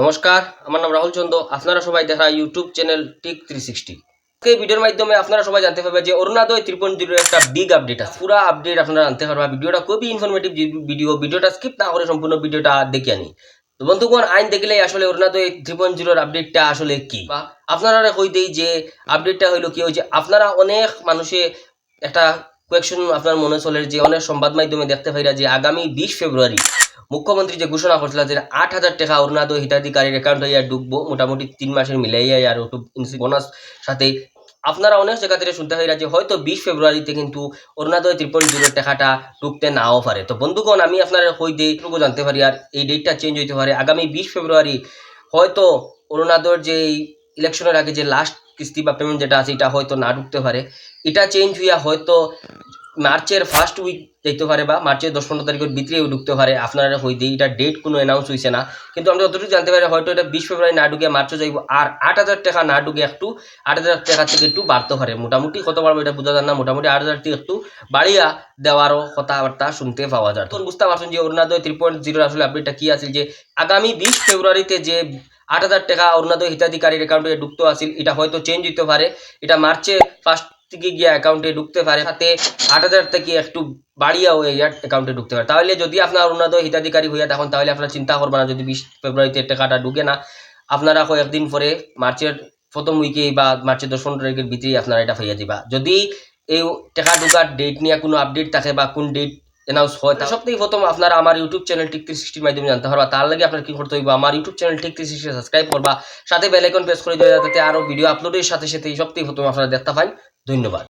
নমস্কার, আমার নাম রাহুল চন্দ। আপনারা সবাই দেখা YouTube channel tick three sixty এই ভিডিওর মাধ্যমে আপনারা সবাই জানতে পারবে যে অরুণাদয় ত্রিপন জিরোর একটা বিগ আপডেট আছে। পুরো আপডেট আপনারা জানতে পারবা। ভিডিওটা খুবই ইনফরমেটিভ ভিডিও ভিডিওটা স্কিপ না করে সম্পূর্ণ ভিডিওটা দেখে আনি। তো বন্ধুগণ, আইন দেখলে আসলে অরুণাদয় ত্রিপন জিরোর আপডেটটা আসলে কি? বা আপনারা কই দেই যে আপডেটটা হইল কি? হয়েছে আপনারা অনেক মানুষে একটা কোয়েকশন আপনার মনে চলে যে অনেক সংবাদ মাধ্যমে দেখতে পাইরা যে আগামী বিশ ফেব্রুয়ারি মুখ্যমন্ত্রী যে ঘোষণা করছিল যে আট হাজার টাকা অরুণাদয় হিতাধিকারীর অ্যাকাউন্ট হইয়া ডুববো, মোটামুটি তিন মাসের মিলাইয়া আর বোনাস সাথে। আপনারা অনেক জায়গা থেকে শুনতে হয় হয়তো বিশ ফেব্রুয়ারিতে কিন্তু অরুণাদয় ত্রিপল জিরোর টাকাটা ঢুকতে নাও পারে। তো বন্ধুগণ, আমি আপনারা হই দিয়ে জানতে পারি আর এই ডেটটা চেঞ্জ হইতে পারে। আগামী বিশ ফেব্রুয়ারি হয়তো অরুণাদয়ের যে ইলেকশনের আগে যে লাস্ট কিস্তি বা পেমেন্ট যেটা আছে, এটা হয়তো না ঢুকতে পারে। এটা চেঞ্জ হইয়া হয়তো মার্চের ফার্স্ট উইক যেতে পারে বা মার্চের দশ পনেরো তারিখের ভিতরেও ঢুকতে পারে, আপনারা হই দিই এটা ডেট কোনো অ্যানাউন্স হয়েছে না। কিন্তু আমরা যতটুকু জানতে পারি, হয়তো এটা বিশ ফেব্রুয়ারি না ঢুকে মার্চে যাইব, আর আট হাজার টাকা না ঢুকে একটু, আট হাজার টাকা থেকে একটু বাড়তে পারে। মোটামুটি কত বাড়বে এটা বোঝা যায় না, মোটামুটি আট হাজার থেকে একটু বাড়িয়া দেওয়ারও কথাবার্তা শুনতে পাওয়া যায়। তখন বুঝতে পারছেন যে অরুণাদয় থ্রি পয়েন্ট জিরোর আসলে আপডেটটা কি আছে যে আগামী বিশ ফেব্রুয়ারিতে যে আট হাজার টাকা অরুণাদয় হিতাধিকারীর অ্যাকাউন্টে ঢুকতে আসিল এটা হয়তো চেঞ্জ হতে পারে। এটা মার্চে ফার্স্ট থেকে গিয়ে অ্যাকাউন্টে ঢুকতে পারে, সাথে আট হাজার থেকে একটু বাড়িয়া হয়ে যায় অ্যাকাউন্টে ঢুকতে পারে। তাহলে যদি আপনার অরুণাদয় হিতাধিকারী হইয়া তখন তাহলে আপনার চিন্তা করবেন না, যদি বিশ ফেব্রুয়ারিতে টাকাটা ঢুকে না, আপনারা কয়েকদিন পরে মার্চের প্রথম উইকে বা মার্চের দশ পনেরো তারিখের ভিতরেই আপনারা এটা হইয়া দিবা। যদি এই টাকা ঢুকার ডেট নিয়ে কোনো আপডেট থাকে বা কোন ডেট হয় তা সব থেকে প্রথম আপনারা আমার ইউটিউব চ্যানেল টিক থ্রি সিক্সটির মাধ্যমে জানতে পারবা। তার লাগে আপনার কি করতে হইব? আমার YouTube channel tick three sixty subscribe করবা। সাথে বেলাইকন প্রেস করে দেওয়া যাতে আরও ভিডিও আপলোডের সাথে সাথে সব থেকে প্রথম আপনারা দেখতে পান। ধন্যবাদ।